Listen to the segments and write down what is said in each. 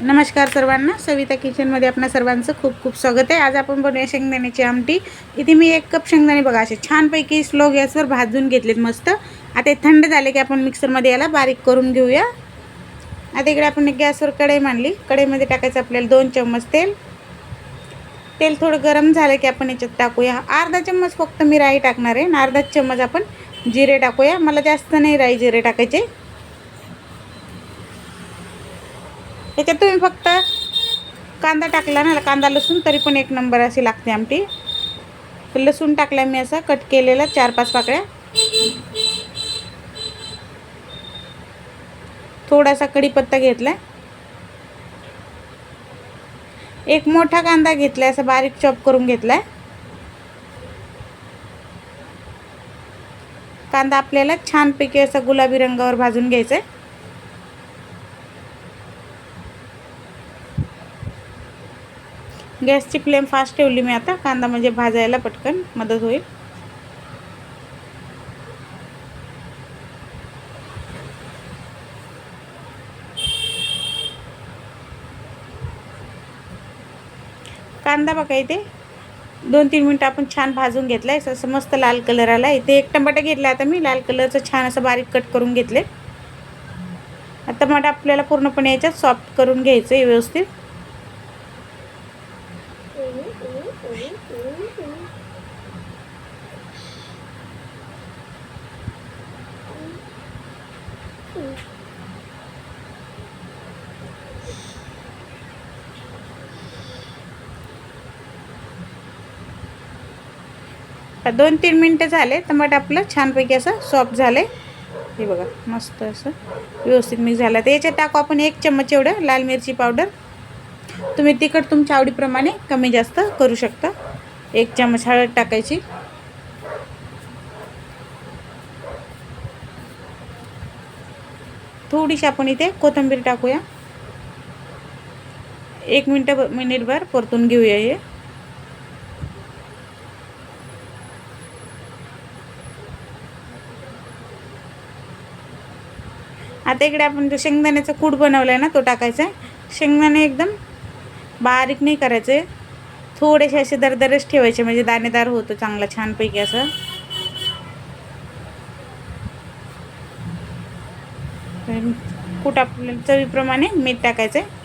नमस्कार सर्वांना. सविता किचनमध्ये आपल्या सर्वांचं खूप खूप स्वागत आहे. आज आपण बनवूया शेंगदाण्याची आमटी. इथे मी एक कप शेंगदाणे बघा असे छानपैकी स्लो गॅसवर भाजून घेतलेत मस्त. आता हे थंड झाले की आपण मिक्सरमध्ये याला बारीक करून घेऊया. आता इकडे आपण एक गॅसवर कढई मांडली. कढईमध्ये टाकायचं आपल्याला दोन चम्मच तेल. तेल थोडं गरम झालं की आपण याच्यात टाकूया. अर्धा चम्मच फक्त मी राई टाकणार आहे. आणि अर्धा चम्मच आपण जिरे टाकूया. मला जास्त नाही राई जिरे टाकायचे. याच्यात तुम्ही फक्त कांदा टाकला ना कांदा लसूण तरी पण एक नंबर अशी लागते आमटी. लसूण टाकला मी असा कट केलेला चार पाच पाकळ्या. थोडासा कढीपत्ता घेतला एक मोठा कांदा घेतलाय असा बारीक चॉप करून घेतलाय. कांदा आपल्याला छानपैकी असा गुलाबी रंगावर भाजून घ्यायचा आहे गॅसची फ्लेम फास्ट ठेवली मी आता. कांदा म्हणजे भाजायला पटकन मदत होईल. कांदा बघा इथे. दोन तीन मिनटं आपण छान भाजून घेतला आहे असं मस्त लाल कलर आला इथे एक टमाटा घेतला आता मी. लाल कलरचं छान असं बारीक कट करून घेतले. टमाटा आपल्याला पूर्णपणे याच्यात सॉफ्ट करून घ्यायचं आहे व्यवस्थित. दोन तीन मिनटं झाले टमाट आपलं छानपैकी असं सॉफ्ट झालं आहे हे बघा मस्त असं व्यवस्थित मिक्स झालं. तर याच्यात टाकू आपण एक चम्मच एवढं लाल मिरची पावडर तुम्ही तिखट तुमच्या आवडीप्रमाणे कमी जास्त करू शकता. एक चम्मच हळद टाकायची. थोडीशी आपण इथे कोथिंबीर टाकूया. एक मिनटं मिनिटभर परतून घेऊया हे. आता इकडे आपण जो शेंगदाण्याचा कूट बनवला आहे ना तो टाकायचा आहे. शेंगदाणे एकदम बारीक नाही करायचे. थोडेसे असे दरदरच ठेवायचे म्हणजे दाणेदार होतो चांगला छानपैकी असं. कूट आपल्याला चवीप्रमाणे मीठ टाकायचं आहे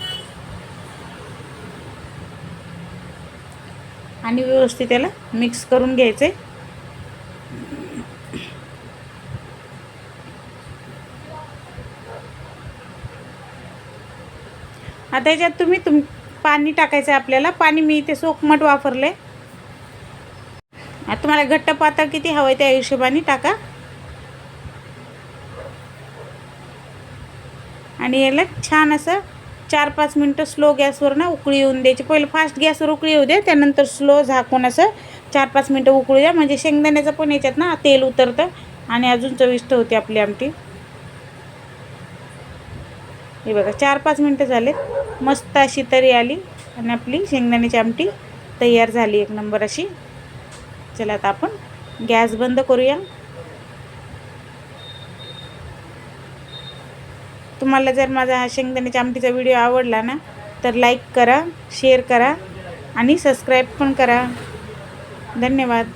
आणि व्यवस्थित त्याला मिक्स करून घ्यायचं आहे आता याच्यात तुम्ही तुम पाणी टाकायचं आहे आपल्याला. पाणी मी इथे सोकमट वापरले. आता तुम्हाला घट्ट पातळ किती हवं आहे त्या हिशोबाने टाका. आणि याला छान असं चार पाच मिनटं स्लो गॅसवर ना उकळी येऊन द्यायची. पहिलं फास्ट गॅसवर उकळी येऊ द्या त्यानंतर स्लो झाकून असं चार पाच मिनटं उकळू द्या. म्हणजे शेंगदाण्याचं पण याच्यात ना तेल उतरतं. आणि अजून चविष्ट होते आपली आमटी. हे बघा चार पाच मिनटं झाले मस्त अशी तरी आली आणि आपली शेंगदाण्याची आमटी तयार झाली एक नंबर अशी. चला आता आपण गॅस बंद करूया. तुम्हाला जर माझा हा शेंगदाण्याच्या आमटीचा व्हिडिओ आवडला ना तर लाईक करा शेअर करा आणि सबस्क्राईब पण करा. धन्यवाद.